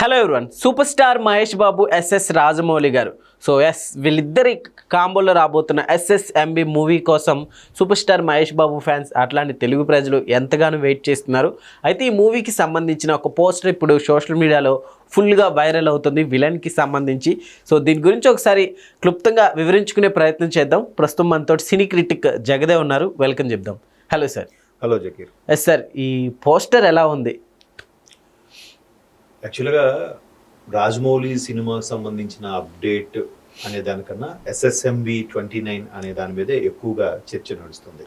Hello everyone super star Mahesh Babu S S Rajamouli garu. So yes వీళ్ళిద్దరి కాంబోలో రాబోతున్న S S M B movie కోసం super star Mahesh Babu fans అట్లాంటి తెలుగు ప్రజలు ఎంతగానో wait చేస్తున్నారు. అయితే ఈ మూవీకి సంబంధించిన ఒక పోస్టర్ ఇప్పుడు సోషల్ మీడియాలో ఫుల్గా వైరల్ అవుతుంది విలన్కి సంబంధించి. సో దీని గురించి ఒకసారి క్లుప్తంగా వివరించుకునే ప్రయత్నం చేద్దాం. ప్రస్తుతం మనతో సినీ క్రిటిక్ జగదే ఉన్నారు. వెల్కమ్ చెప్దాం. Hello sir hello Zakir. Yes sir ఈ పోస్టర్ ఎలా ఉంది? యాక్చువల్గా రాజమౌళి సినిమాకి సంబంధించిన అప్డేట్ అనే దానికన్నా ఎస్ఎస్ఎంబి ట్వంటీ నైన్ అనే దాని మీదే ఎక్కువగా చర్చ నడుస్తుంది.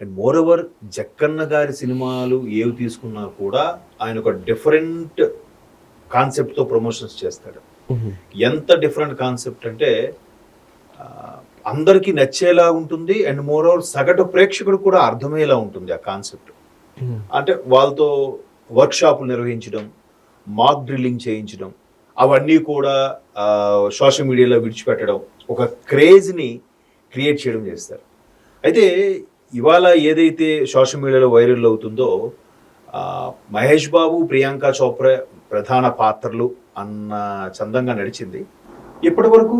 అండ్ మోర్ ఓవర్ జక్కన్న గారి సినిమాలు ఏవి తీసుకున్నా కూడా ఆయన ఒక డిఫరెంట్ కాన్సెప్ట్తో ప్రమోషన్స్ చేస్తాడు. ఎంత డిఫరెంట్ కాన్సెప్ట్ అంటే అందరికీ నచ్చేలా ఉంటుంది అండ్ మోర్ ఓవర్ సగటు ప్రేక్షకుడు కూడా అర్థమయ్యేలా ఉంటుంది ఆ కాన్సెప్ట్ అంటే వాళ్ళతో వర్క్ షాపులు నిర్వహించడం మాక్ డ్రిల్లింగ్ చేయించడం అవన్నీ కూడా సోషల్ మీడియాలో విడిచిపెట్టడం ఒక క్రేజ్ని క్రియేట్ చేయడం చేస్తారు. అయితే ఇవాళ ఏదైతే సోషల్ మీడియాలో వైరల్ అవుతుందో మహేష్ బాబు ప్రియాంక చోప్రా ప్రధాన పాత్రలు అన్న చందంగా నడిచింది. ఇప్పటి వరకు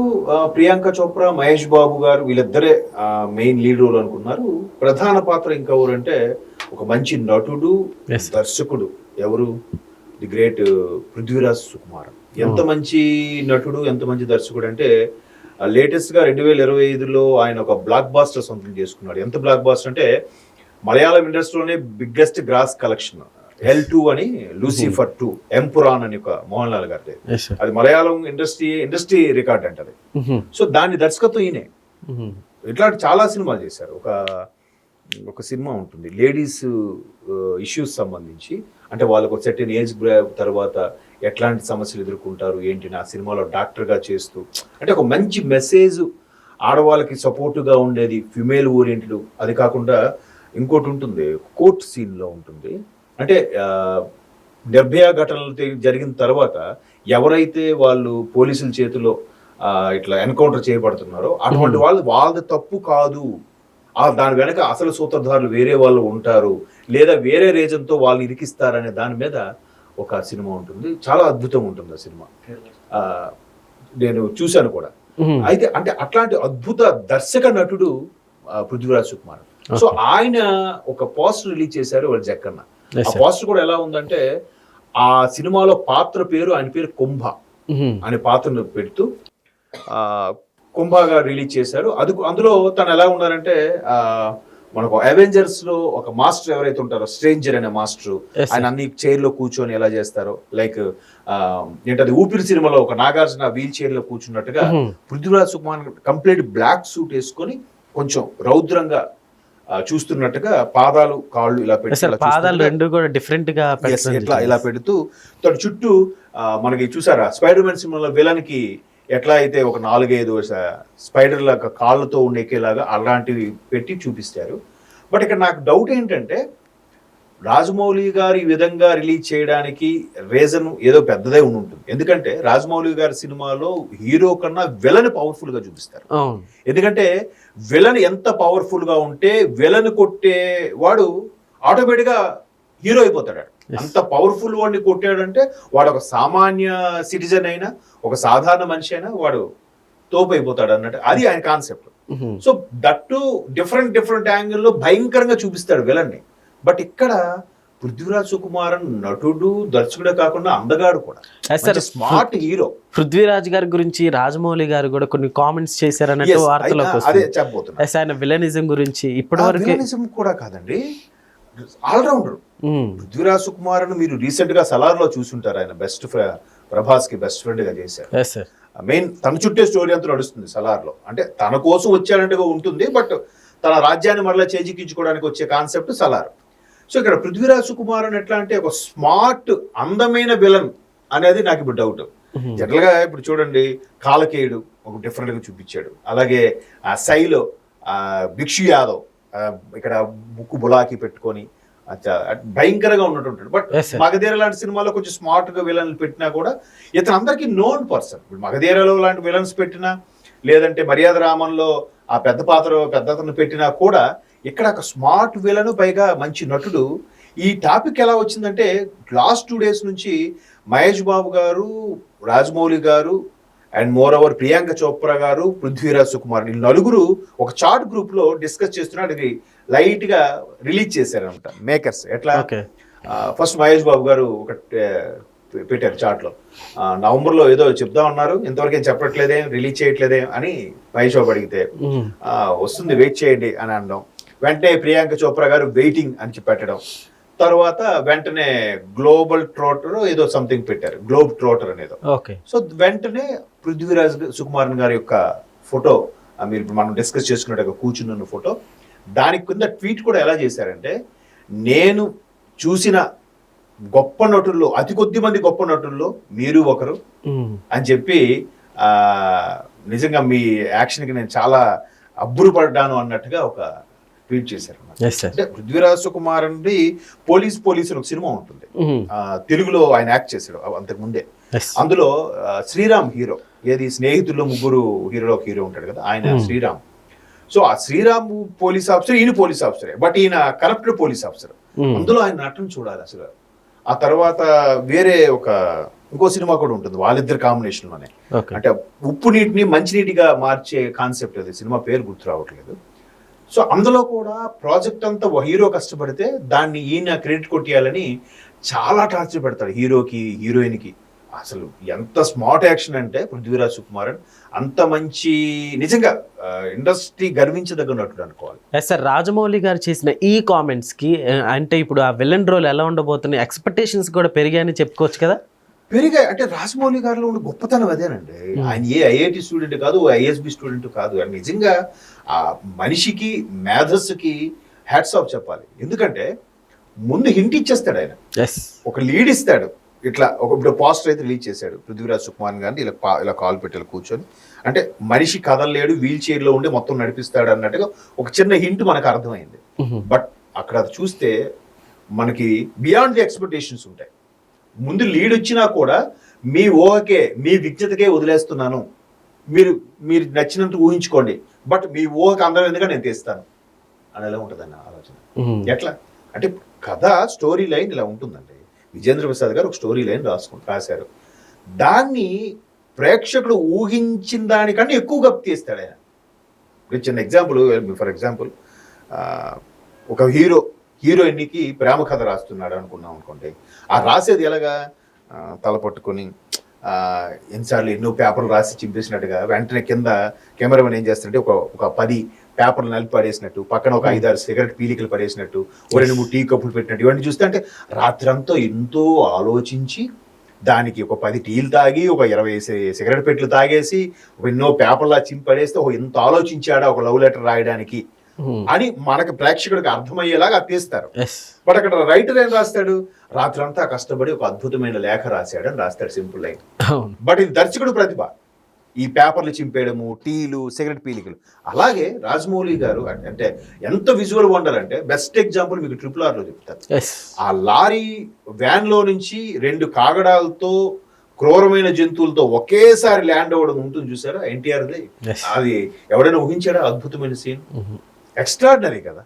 ప్రియాంక చోప్రా మహేష్ బాబు గారు వీళ్ళిద్దరే మెయిన్ లీడ్ రోల్ అనుకున్నారు. ప్రధాన పాత్ర ఇంకా ఎవరంటే ఒక మంచి నటుడు. దర్శకుడు ఎవరు? The great Prithviraj Sukumar. ఎంత మంచి నటుడు ఎంత మంచి దర్శకుడు అంటే లేటెస్ట్గా రెండు వేల ఇరవై ఐదులో ఆయన ఒక బ్లాక్ బాస్టర్ సొంతం చేసుకున్నాడు. ఎంత బ్లాక్ బాస్టర్ అంటే Malayalam ఇండస్ట్రీలోనే biggest gross collection L two అని లూసిఫర్ టూ ఎంపురాన్ అని ఒక మోహన్ లాల్ గారి అది మలయాళం ఇండస్ట్రీ ఇండస్ట్రీ రికార్డ్ అంటది సో దాని దర్శకత్వం ఈయనే. ఇట్లాంటి చాలా సినిమాలు చేశారు. ఒక ఒక సినిమా ఉంటుంది. లేడీస్ ఇష్యూస్ సంబంధించి అంటే వాళ్ళకు సెటిన్ ఏజ్ తర్వాత ఎట్లాంటి సమస్యలు ఎదుర్కొంటారు ఏంటి నా సినిమాలో డాక్టర్గా చేస్తూ? అంటే ఒక మంచి మెసేజ్ ఆడవాళ్ళకి సపోర్టుగా ఉండేది ఫిమేల్ ఓరియంటెడ్ అది కాకుండా ఇంకోటి ఉంటుంది కోర్ట్ సీన్లో ఉంటుంది. అంటే నిర్భయ ఘటనలు జరిగిన తర్వాత ఎవరైతే వాళ్ళు పోలీసుల చేతిలో ఇట్లా ఎన్కౌంటర్ చేయబడుతున్నారో అటువంటి వాళ్ళు వాళ్ళది తప్పు కాదు. దాని వెనక అసలు సూత్రధారులు వేరే వాళ్ళు ఉంటారు లేదా వేరే రీజన్తో వాళ్ళు ఇరికిస్తారనే దాని మీద ఒక సినిమా ఉంటుంది. చాలా అద్భుతం ఉంటుంది ఆ సినిమా. నేను చూశాను కూడా. అయితే అంటే అట్లాంటి అద్భుత దర్శక నటుడు పృథ్వీరాజ్ సుకుమార్. సో ఆయన ఒక పోస్టర్ రిలీజ్ చేశారు వాళ్ళు జక్కన్న. ఆ. పోస్టర్ కూడా ఎలా ఉందంటే ఆ సినిమాలో పాత్ర పేరు ఆయన పేరు కుంభ అనే పాత్రను పెడుతూ కుంభగా రిలీజ్ చేశారు. అది అందులో తను ఎలా ఉన్నారంటే ఆ మనకు అవెంజర్స్లో ఒక మాస్టర్ ఎవరైతే ఉంటారో స్ట్రేంజర్ అనే మాస్టర్. ఆయన అన్ని చైర్లో కూర్చొని ఎలా చేస్తారో లైక్ ఏంటది ఊపిరి సినిమాలో ఒక నాగార్జున వీల్ చైర్లో కూర్చున్నట్టుగా Prithviraj Sukumar complete black suit వేసుకొని కొంచెం రౌద్రంగా చూస్తున్నట్టుగా పాదాలు కాళ్ళు ఇలా పెట్టి పాదాలు రెండు కూడా డిఫరెంట్గా ఎట్లా ఇలా పెడుతూ తన చుట్టూ మనకి చూసారా స్పైడర్ మ్యాన్ సినిమాలో విలన్కి ఎట్లా అయితే ఒక నాలుగైదు స్పైడర్ లాగా కాళ్ళతో ఉండేకేలాగా అలాంటివి పెట్టి చూపిస్తారు. బట్ ఇక్కడ నాకు డౌట్ ఏంటంటే రాజమౌళి గారు ఈ విధంగా రిలీజ్ చేయడానికి రీజన్ ఏదో పెద్దదే ఉండి ఉంటుంది ఎందుకంటే రాజమౌళి గారి సినిమాలో హీరో కన్నా విలన్ పవర్ఫుల్గా చూపిస్తారు ఎందుకంటే విలన్ ఎంత పవర్ఫుల్గా ఉంటే విలన్ కొట్టే వాడు ఆటోమేటిక్గా హీరో అయిపోతాడు అంత పవర్ఫుల్ వాడిని కొట్టాడంటే వాడు ఒక సామాన్య సిటిజన్ అయినా ఒక సాధారణ మనిషి అయినా వాడు తోపు అయిపోతాడు అన్నట్టు. అది ఆయన concept so that different different యాంగిల్లో భయంకరంగా చూపిస్తాడు విలన్ని. బట్ ఇక్కడ పృథ్వీరాజ్ సుకుమారన్ నటుడు దర్శకుడే కాకుండా అందగాడు కూడా. స్మార్ట్ హీరో పృథ్వీరాజ్ గారి గురించి రాజమౌళి గారు కూడా కొన్ని కామెంట్స్ చేశారన్నట్టు వార్తలోకి అదే వస్తుంది. చెప్పబోతున్నా. Yes, ఆయన విలనిజం గురించి ఇప్పటి వరకు విలనిజం కూడా కాదండి. ఆల్రౌండర్ పృథ్వీరాజ్ సుకుమార్ మీరు రీసెంట్గా సలార్లో చూసుంటారు. ఆయన బెస్ట్ ప్రభాస్కి బెస్ట్ ఫ్రెండ్గా చేశారు మెయిన్ తన చుట్టే స్టోరీ అంతా నడుస్తుంది సలార్లో అంటే తన కోసం వచ్చాడంటగా ఉంటుంది బట్ తన రాజ్యాన్ని మరలా చేజిక్కించుకోవడానికి వచ్చే కాన్సెప్ట్ సలార్. సో ఇక్కడ పృథ్వీరాజ్ సుకుమార్ అని ఎట్లా అంటే ఒక స్మార్ట్ అందమైన విలన్ అనేది నాకు ఇప్పుడు డౌట్. జనరల్గా ఇప్పుడు చూడండి కాలకేయుడు ఒక డిఫరెంట్గా చూపించాడు. అలాగే ఆ సైలో ఆ భిక్షు యాదవ్ ఇక్కడ ముక్కు బులాకి పెట్టుకొని భయంకరంగా ఉన్నట్టు బట్. మగధీర లాంటి సినిమాలో కొంచెం స్మార్ట్గా విలన్ పెట్టినా కూడా ఇతను అందరికీ నోన్ పర్సన్ ఇప్పుడు మగధీరలో లాంటి విలన్స్ పెట్టినా లేదంటే మర్యాద రామంలో ఆ పెద్ద పాత్ర పెద్ద అతను పెట్టినా కూడా ఇక్కడ ఒక స్మార్ట్ విలను పైగా మంచి నటుడు. ఈ టాపిక్ ఎలా వచ్చిందంటే లాస్ట్ టూ డేస్ నుంచి మహేష్ బాబు గారు రాజమౌళి గారు and moreover Priyanka Chopra గారు పృథ్వీరాజ్ సుకుమార్ ఈ నలుగురు ఒక చాట్ గ్రూప్లో డిస్కస్ చేస్తున్నారు. లైట్గా రిలీజ్ చేశారనమాట మేకర్స్. ఎట్లా? ఫస్ట్ మహేష్ బాబు గారు ఒక పెట్టారు చాట్లో ఆ, నవంబర్లో ఏదో చెప్తా ఉన్నారు ఇంతవరకు ఏం చెప్పట్లేదే రిలీజ్ చేయట్లేదే అని మహేష్ బాబు అడిగితే వస్తుంది వెయిట్ చేయండి అని అనడం. వెంటనే ప్రియాంక చోప్రా గారు వెయిటింగ్ అని చెప్పి పెట్టడం. తర్వాత వెంటనే గ్లోబల్ ట్రోటర్ ఏదో సంథింగ్ పెట్టారు గ్లోబ్ ట్రోటర్ అనేదో ఓకే. సో వెంటనే పృథ్వీరాజ్ సుకుమారన్ గారి యొక్క ఫోటో మీరు మనం డిస్కస్ చేసుకున్నట్టు కూర్చున్న ఫోటో దానికి కింద ట్వీట్ కూడా ఎలా చేశారంటే నేను చూసిన గొప్ప నటుల్లో అతి కొద్ది మంది గొప్ప నటుల్లో మీరు ఒకరు అని చెప్పి ఆ, నిజంగా మీ యాక్షన్కి నేను చాలా అబ్బురు పడ్డాను అన్నట్టుగా ఒక ట్వీట్ చేశారు అంటే పృథ్వీరాజ్ సుకుమార్ అండి పోలీస్ పోలీస్ ఒక సినిమా ఉంటుంది. తెలుగులో ఆయన యాక్ట్ చేశాడు అంతకు ముందే. అందులో శ్రీరామ్ హీరో ఏది స్నేహితుల్లో ముగ్గురు హీరోలో హీరో ఉంటాడు కదా ఆయన. శ్రీరామ్. సో ఆ శ్రీరామ్ పోలీస్ ఆఫీసర్ ఈయన పోలీస్ ఆఫీసరే బట్ ఈయన కరప్టెడ్ పోలీస్ ఆఫీసర్. అందులో ఆయన నటన చూడాలి అసలు. ఆ తర్వాత వేరే ఒక ఇంకో సినిమా కూడా ఉంటుంది వాళ్ళిద్దరు కాంబినేషన్లోనే అంటే ఉప్పు నీటిని మంచినీటిగా మార్చే కాన్సెప్ట్ అది సినిమా పేరు గుర్తు రావట్లేదు. సో అందులో కూడా ప్రాజెక్ట్ అంతా హీరో కష్టపడితే దాన్ని ఈయన క్రెడిట్ కొట్టేయాలని చాలా టార్చర్ పెడతాడు హీరోకి హీరోయిన్కి. అసలు ఎంత స్మార్ట్ యాక్షన్ అంటే పృథ్వీరాజ్ సుకుమారన్ అంత మంచి నిజంగా ఇండస్ట్రీ గర్వించదగ్గ నటుడు అనుకోవాలి. ఎస్ సార్ రాజమౌళి గారు చేసిన ఈ కామెంట్స్కి ఆ, అంటే ఇప్పుడు ఆ విలన్ రోల్ ఎలా ఉండబోతున్నాయి ఎక్స్పెక్టేషన్స్ కూడా పెరిగాయని చెప్పుకోవచ్చు కదా? పెరిగాయి. అంటే రాజమౌళి గారిలో ఉన్న గొప్పతనం అదేనండి. ఆయన ఏ ఐఐటి స్టూడెంట్ కాదు ఐఎస్బి స్టూడెంట్ కాదు. ఆయన నిజంగా ఆ మనిషికి మేధస్సుకి హ్యాట్స్ ఆఫ్ చెప్పాలి. ఎందుకంటే ముందు హింట్ ఇచ్చేస్తాడు ఆయన. ఒక లీడ్ ఇస్తాడు. ఇట్లా ఒక ఇప్పుడు పోస్టర్ అయితే రిలీజ్ చేశాడు పృథ్వీరాజ్ సుకుమార్ గారిని ఇలా పా- ఇలా కాల్ పెట్టాలి కూర్చొని. అంటే మనిషి కదలలేడు వీల్ చైర్లో ఉండి మొత్తం నడిపిస్తాడు అన్నట్టుగా ఒక చిన్న హింట్ మనకు అర్థమైంది. బట్ అక్కడ అది చూస్తే మనకి బియాండ్ ది ఎక్స్పెక్టేషన్స్ ఉంటాయి. ముందు లీడ్ వచ్చినా కూడా మీ ఊహకే మీ విజ్ఞతకే వదిలేస్తున్నాను. మీరు మీరు నచ్చినంత ఊహించుకోండి. బట్ మీ ఊహకు అందరం ఎందుకంటే నేను తీస్తాను? అని ఎలా ఉంటుందన్న ఆలోచన. ఎట్లా? అంటే కథ స్టోరీ లైన్ ఇలా ఉంటుందండి. విజేంద్ర ప్రసాద్ గారు ఒక స్టోరీ లైన్ రాసుకు రాశారు. దాన్ని ప్రేక్షకుడు ఊహించిన ఎక్కువ గప్పు తీస్తాడు ఆయన. చిన్న ఎగ్జాంపుల్ ఫర్ ఎగ్జాంపుల్ ఒక హీరో హీరోయిన్కి ప్రేమ కథ రాస్తున్నాడు అనుకున్నాం అనుకోండి. ఆ రాసేది ఎలాగా? తల పట్టుకొని ఎన్నిసార్లు ఎన్నో పేపర్లు రాసి చింపేసినట్టుగా వెంటనే కింద కెమెరామెన్ ఏం చేస్తుంటే ఒక ఒక పది పేపర్లు నలిపి పడేసినట్టు పక్కన ఒక ఐదారు సిగరెట్ పీలికలు పడేసినట్టు ఓ రెండు మూడు టీ కప్పులు పెట్టినట్టు. ఇవన్నీ చూస్తే అంటే రాత్రంతా ఎంతో ఆలోచించి దానికి ఒక పది టీలు తాగి ఒక ఇరవై సిగరెట్ పెట్లు తాగేసి ఒక ఎన్నో పేపర్లా చింపడేస్తే ఒక ఎంత ఆలోచించాడా ఒక లవ్ లెటర్ రాయడానికి అని మనకి ప్రేక్షకుడికి అర్థమయ్యేలాగా తీస్తారు బట్ అక్కడ రైటర్ ఏం రాస్తాడు? రాత్రంతా కష్టపడి ఒక అద్భుతమైన లేఖ రాశాడు అని రాస్తాడు సింపుల్ లైన్. బట్ ఇది దర్శకుడు ప్రతిభ. ఈ పేపర్లు చింపేయడము టీలు సిగరెట్ పీలికలు. అలాగే రాజమౌళి గారు అంటే- ఎంత విజువల్ వండర్ అంటే బెస్ట్ ఎగ్జాంపుల్ మీకు ట్రిపుల్ ఆర్లో చెప్తారు ఆ లారీ వ్యాన్లో నుంచి రెండు కాగడాలతో క్రూరమైన జంతువులతో ఒకేసారి ల్యాండ్ అవ్వడం ఉంటుంది చూసారా? ఎన్టీఆర్ది. అది ఎవడైనా ఊహించాడా అద్భుతమైన సీన్ ఎక్స్ట్రాడినరీ కదా.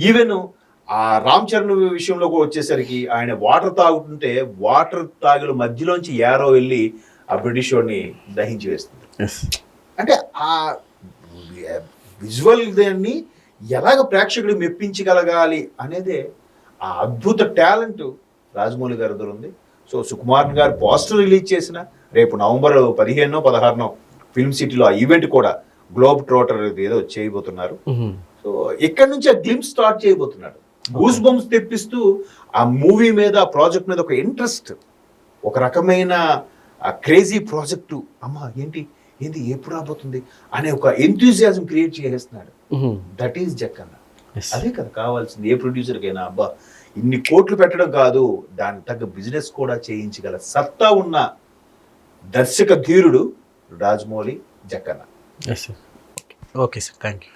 ఈవెన్ ఆ రామ్ చరణ్ విషయంలో కూడా వచ్చేసరికి ఆయన వాటర్ తాగుతుంటే వాటర్ తాగుల మధ్యలోంచి యారో వెళ్ళి ఆ బ్రిటిష్ వాడిని దహించి వేస్తుంది. అంటే ఆ విజువల్ దాన్ని ఎలాగ ప్రేక్షకుడు మెప్పించగలగాలి అనేదే ఆ అద్భుత టాలెంట్ రాజమౌళి గారి దగ్గర ఉంది. సో సుకుమార్ గారు పోస్టర్ రిలీజ్ చేసిన రేపు నవంబర్ పదిహేనో పదహారునో ఫిల్మ్ సిటీలో ఆ ఈవెంట్ కూడా గ్లోబ్ ట్రోటర్ ఏదో చేయబోతున్నారు. సో ఇక్కడ నుంచి ఆ గ్లిమ్స్ స్టార్ట్ చేయబోతున్నాడు. గూస్ బంప్స్ తెప్పిస్తూ ఆ మూవీ మీద ఆ ప్రాజెక్ట్ మీద ఒక ఇంట్రెస్ట్ ఒక రకమైన క్రేజీ ప్రాజెక్టు అమ్మా ఏంటి? ఏంటి ఎప్పుడు రాబోతుంది? అనే ఒక ఎంతూజియాజం క్రియేట్ చేసేస్తున్నాడు. That is Jakkanna. అదే కదా కావాల్సింది. ఏ ప్రొడ్యూసర్కైనా అబ్బా ఇన్ని కోట్లు పెట్టడం కాదు. దాని తగ్గ బిజినెస్ కూడా చేయించగల సత్తా ఉన్న దర్శక ధీరుడు Rajamouli Jakkanna. Okay sir thank you